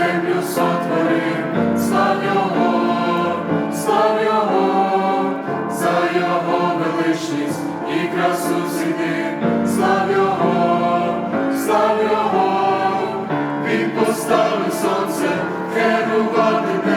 землю сотворив, слав Його, слав Його, за Його величність і красу сидим, слав Його, слав Його, Він поставив сонце, херувати.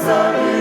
serca